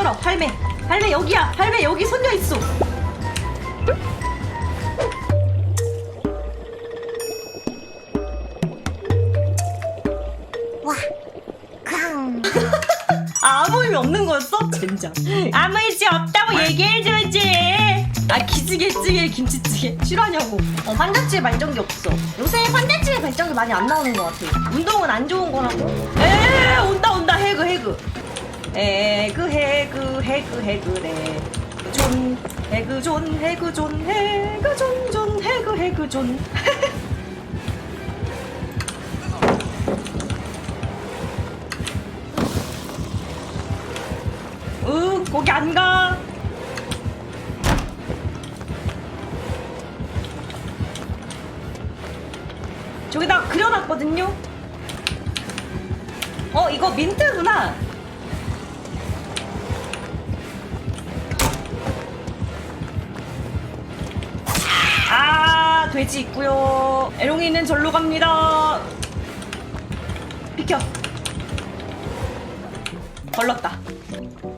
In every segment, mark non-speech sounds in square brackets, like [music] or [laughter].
끌어 할매. 할매 여기야. 할매 여기 손녀 있어. 와, 쾅. 아, [laughs] 아무 의미 없는 거였어? 젠장 아무 의미 없다고 얘기해줘야지. 아 기지개찌개 김치찌개. 싫어하냐고. 어 판자찌개 발전기 없어. 요새 판자찌개 발전기 많이 안 나오는 것 같아. 운동은 안 좋은 거라고? 에 온다 온다. 해그 해그 에그 해그 해그 해그래 존 해그 존 해그 존 해그 존 존 해그 해그 존 [laughs] 으, 거기 안 가. 저기다 그려놨거든요. 어, 이거 민트구나. 돼지 있고요. 에롱이는 절로 갑니다. 비켜. 걸렀다.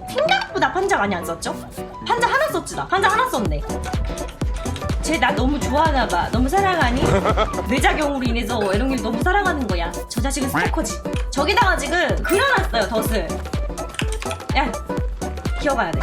생각보다 판자 많이 안 썼죠? 판자 하나 썼지 나. 판자 하나 썼네. 쟤 나 너무 좋아하나 봐. 너무 사랑하니? [laughs] 뇌작용으로 인해서 에롱이를 너무 사랑하는 거야. 저 자식은 스토커지. 저기다가 지금 그려놨어요 덫을. 야, 기어가야 돼.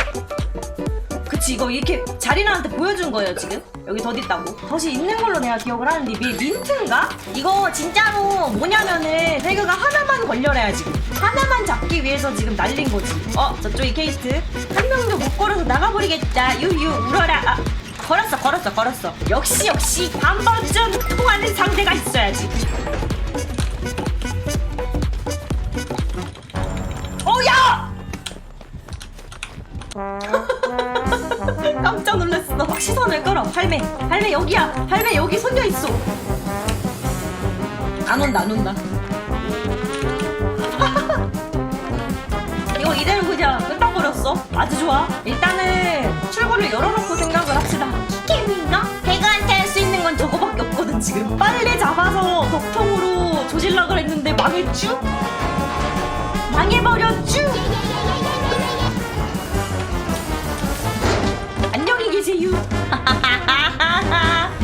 그치 이거 이렇게 자리나한테 보여준 거예요 지금? 여기 덧 있다고? 덧이 있는 걸로 내가 기억을 하는데 이게 민트인가? 이거 진짜로 뭐냐면은 태그가 하나만 걸려라야 지금. 하나만 잡기 위해서 지금 날린 거지. 어 저쪽이 케이스트. 한 명도 못 걸어서 나가버리겠다. 유유 울어라. 아, 걸었어 걸었어 걸었어. 역시 역시 반반전 통하는 상대가 깜짝 놀랐어. 시선을 끌어. 할매. 할매 여기야. 할매 여기 손녀 있어. 안 온다, 안 온다. [laughs] 이거 이대로 그냥 끝나버렸어. 아주 좋아. 일단은 출구를 열어놓고 생각을 합시다. 키케민가? 배그한테 할 수 있는 건 저거밖에 없거든, 지금. 빨리 잡아서 덕통으로 조질라 그랬는데 망했쥬? 망해버렸쥬?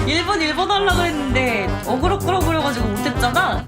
일본 일본 하려고 했는데 어그로 끌어버려가지고 못했잖아.